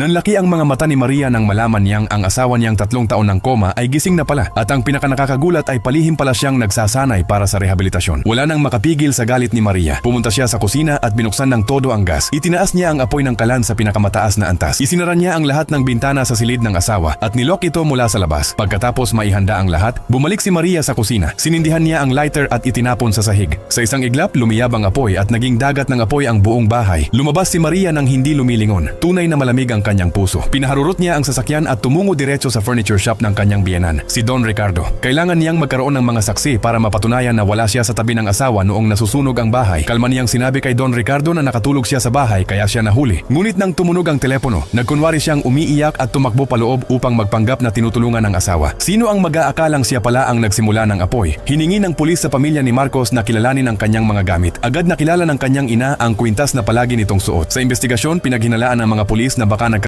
Nanlaki ang mga mata ni Maria nang malaman niyang ang asawa niyang tatlong taon ng koma ay gising na pala at ang pinakanakakagulat ay palihim pala siyang nagsasanay para sa rehabilitasyon. Wala nang makapigil sa galit ni Maria. Pumunta siya sa kusina at binuksan ng todo ang gas. Itinaas niya ang apoy ng kalan sa pinakamataas na antas. Isinara niya ang lahat ng bintana sa silid ng asawa at nilok ito mula sa labas. Pagkatapos maihanda ang lahat, bumalik si Maria sa kusina. Sinindihan niya ang lighter at itinapon sa sahig. Sa isang iglap, lumiyab ang apoy at naging dagat ng apoy ang buong bahay. Lumabas si Maria nang hindi lumilingon. Tunay na malamig ang kanyang puso. Pinaharurot niya ang sasakyan at tumungo diretso sa furniture shop ng kanyang biyenan, si Don Ricardo. Kailangan niyang magkaroon ng mga saksi para mapatunayan na wala siya sa tabi ng asawa noong nasusunog ang bahay. Kalma niyang sinabi kay Don Ricardo na nakatulog siya sa bahay kaya siya nahuli. Ngunit nang tumunog ang telepono, nagkunwari siyang umiiyak at tumakbo paloob upang magpanggap na tinutulungan ng asawa. Sino ang mag-aakalang siya pala ang nagsimula ng apoy? Hiningi ng pulis sa pamilya ni Marcos na kilalanin ang kanyang mga gamit. Agad nakilala ng kanyang ina ang kwintas na palagi nitong suot. Sa investigasyon, pinaghinalaan ng mga pulis na baka